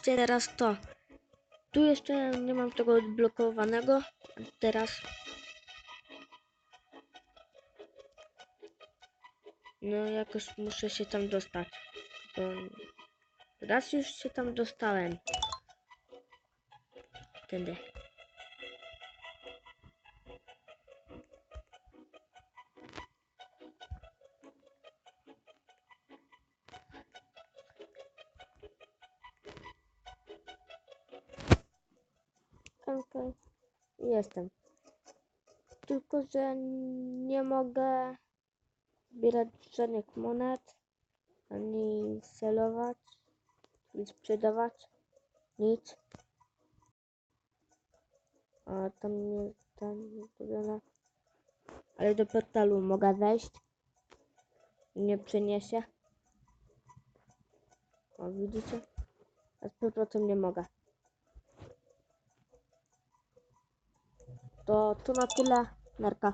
Zobaczcie teraz to. Tu jeszcze nie mam tego odblokowanego. Teraz. No jakoś muszę się tam dostać. Bo raz już się tam dostałem. Tędy. Jestem. Tylko, że nie mogę zbierać żadnych monet, ani celować, ani sprzedawać, nic. A tam nie, tam nie zrobione. Ale do portalu mogę wejść. Nie przeniesie. O, widzicie? A z powrotem nie mogę. To, to na tyle. Narka.